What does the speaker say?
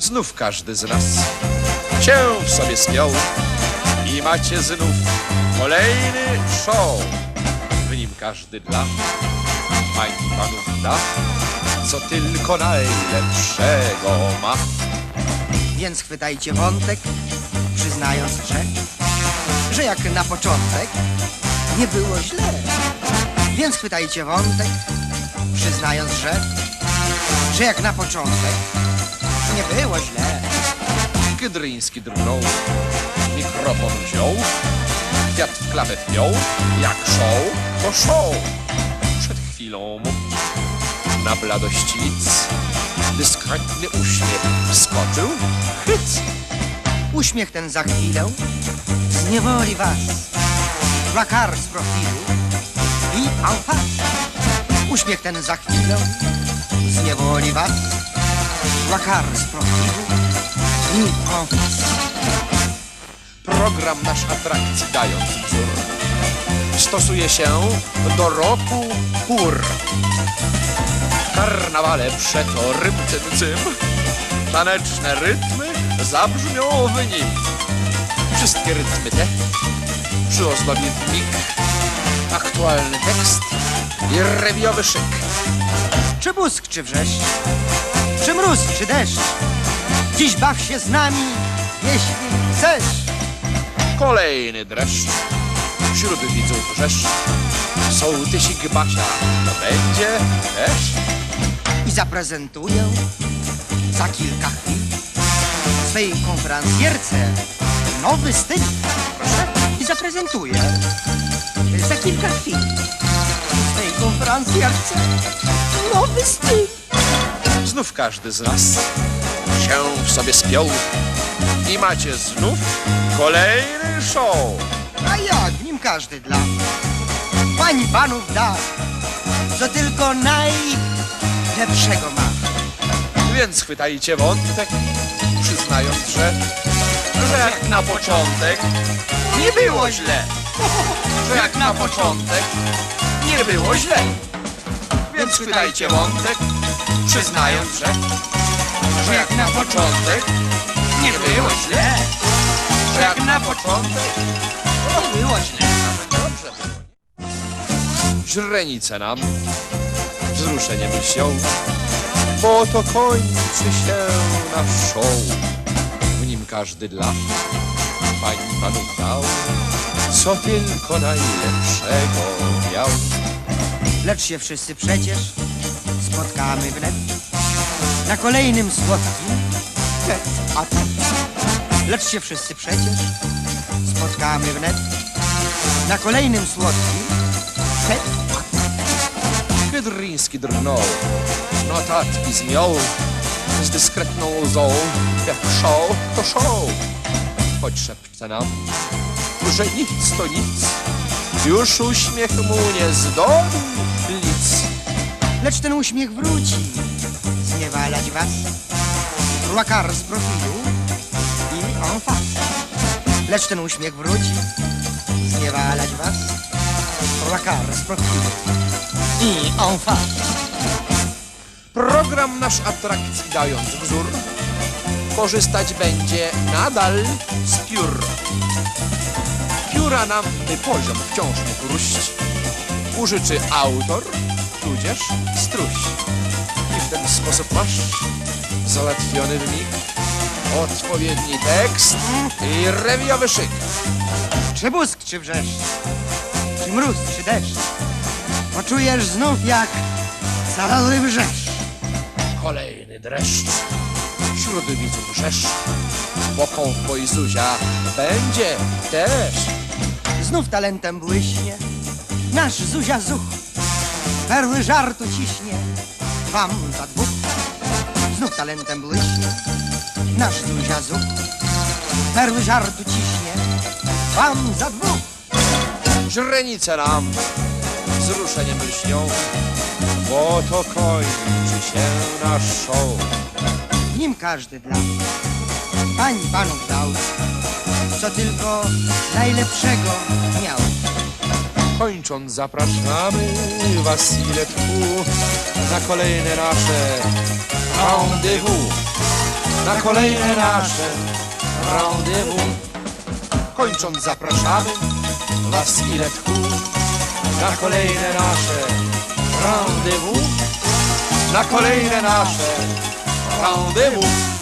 Znów każdy z nas się w sobie spiął i macie znów kolejny show. W nim każdy dla pań i panów da, co tylko najlepszego ma. Więc chwytajcie wątek, przyznając, że, że jak na początek nie było źle. Więc chwytajcie wątek, przyznając, że, że jak na początek nie było źle. Gydryński drgnął, mikrofon wziął, kwiat w klapę wpiął, jak show, to show. Przed chwilą mu na bladość nic, dyskretny uśmiech wskoczył, hyc. Uśmiech ten za chwilę zniewoli was. Plakar z profilu i en. Uśmiech ten za chwilę zniewoli was. I en face. Program nasz atrakcji dając wzór, stosuje się do roku pór. Karnawale przeto rym tym cym, taneczne rytmy zabrzmią w nim. Wszystkie rytmy te przyozdobi mig aktualny tekst i rewiowy szyk. Czy błysk, czy czy mróz, czy deszcz. Dziś baw się z nami, jeśli chcesz. Kolejny dreszcz, wśród widzów wrzeszcz, sołtysik Basia, to będzie też. I zaprezentuję za kilka chwil swej konferencjerce nowy styl. Proszę. I zaprezentuję za kilka chwil swej konferencjerce nowy styl. Znów każdy z nas się w sobie spiął i macie znów kolejny show. A jak w nim każdy dla pań i panów da, co tylko najlepszego ma. Więc chwytajcie wątek, przyznając, że, że jak na początek nie było źle. Że jak na początek nie było źle. Więc chwytajcie wątek, przyznając, że, że jak na początek nie było źle. Że jak na początek Nie było źle. Było. Źrenice nam wzruszeniem lśnią, bo to kończy się nasz show. W nim każdy dla pań i panów dał, co tylko najlepszego miał. Lecz się wszyscy przecież spotkamy wnet na kolejnym słodkim a. Lecz się wszyscy przecież spotkamy wnet na kolejnym słodkim. Wydryński drgnął, notatki zmiął, z dyskretną łzą, jak show to show. Choć szepcze nam, że nic to nic, już uśmiech mu nie zdobi nic. Lecz ten uśmiech wróci zniewalać was. Łakar z profilu i en face. Lecz ten uśmiech wróci zniewalać was. Łakar z profilu i en face. Program nasz atrakcji dając wzór, korzystać będzie nadal z piór. Pióra nam by poziom wciąż mógł róść, użyczy autor, tudzież struś. I w ten sposób masz załatwiony w mig odpowiedni tekst i rewiowy szyk. Czy błysk, czy wrzeszcz, czy mróz, czy deszcz, poczujesz znów jak cały wrzesz. Kolejny dreszcz, wśród widzów rzesz, bo kowboj Zuzia będzie też. Znów talentem błyśnie nasz Zuzia Zuch. Perły żartu ciśnie wam za dwóch. Znów talentem błyśnie nasz Zuzia Zuch. Perły żartu ciśnie wam za dwóch. Źrenice nam wzruszeniem lśnią, bo to kończy się nasz show. W nim każdy dla pań panów dał, co tylko najlepszego miał. Kończąc zapraszamy was na kolejne nasze rendezvous. na kolejne nasze rendezvous. Kończąc zapraszamy Was na kolejne nasze rendezvous, na kolejne nasze rendezvous.